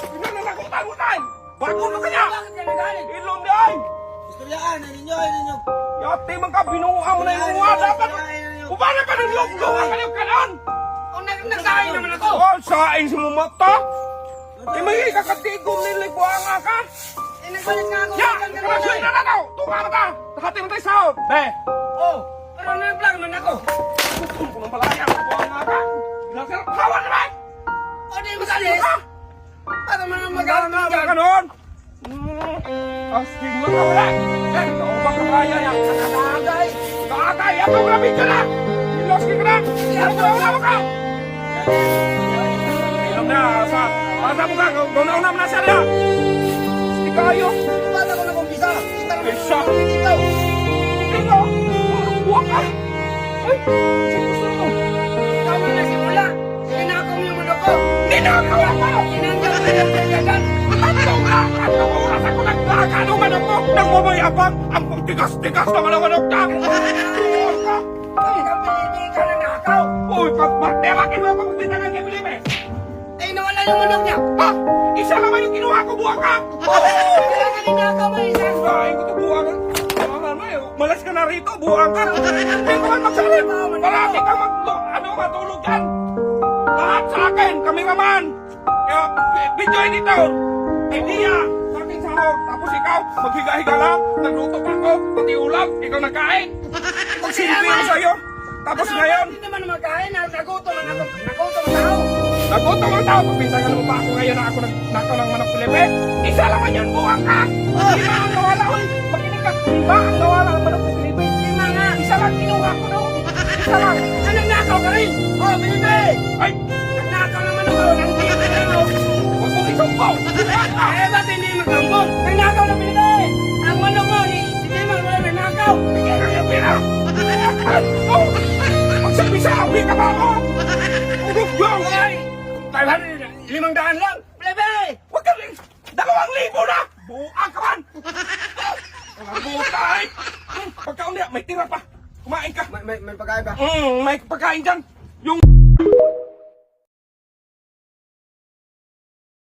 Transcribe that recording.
Pinananakutan mo tayo! Bago na kanya! Ka? Ilong di ay! Istoryaan, ano ninyo, ano ninyo? Yate man ka, binuha mo na yung mga dapat! Ubana pa ng log-log ang kanyang kanan! O, nag- nagkain naman ako. Oh, saing sa mga mata! Eh, may ka! Eh, nagbalik nga ako. Ya! Karasuin eh. na na daw! Tunga na ta! Nakati mo tayo sahod! Be! Oh, pero nag-vlog man ako. Kung kung ang malaya sa buhanga ka! Na ba? Ka! Para man ang Magana magalit na ka noon! Asking mo ka wala! Eh, ikaw ba ka kaya yan? Nagay. Kakay! Ako ka video na! Iloski ka na! Ano ka wala ka? Ilong na! Sa... Asa mo ka? Gaunaw na mo na! Hindi kayo! Bata ko nag-umpisa. Kita naman Isa. yung ikaw. Ikaw! Buwak ka! Ay! Saan manok mo! Nagmamayabang! Ang tigas-tigas na manok ka! Buwak ka! Ikaw pinili ka na nakaw. Uy, pagbarterakin mo ako magtinda ng eh! Eh, nawala yung mundo niya. Ha? Isa naman yung kinuha ko, buwak ka! Kaya ka ninakaw mo isa. Ay, ko to buwak ka! Eh! Malas ka na rito, buwak ka! Hindi ko man magsalit! Marami ka mag... Ano, matulog yan! Lahat sa akin! Kami naman! Kaya, eh, video editor! Idea! Sa aking sahog! Tapos ikaw, maghiga-higa lang! Nagluto pa ako! Pati ulam! Ikaw nagkain! Magsilbi ako sa'yo! Tapos Ano, ngayon, Hindi naman makain. Nagutom man ako. Nagutom na ako. Nagutom ang tao, pagbintangan mo pa ako ngayon na ako nagnakaw ng manok Filipe. Isa naman yun, buwang ka! Lima ang nawala, uy! Makinig ka, lima ang nawala ang manok Filipe. Lima nga. Isa lang kinuha ko, no? Isa lang. Ah, nagnakaw ka rin. Oh, Bilibe. Ay, pera! Oh! Magsabi sa amin ka ba ako? Ugok yung! Hoy! Kailan limang daan lang. Bilibe. Huwag ka rin! Dalawang libo na! Buang ka man! Ang butay! Pagkaon niya, may tira pa! Kumain ka! May, may, may pagkain ba? Mm, may pagkain dyan! Yung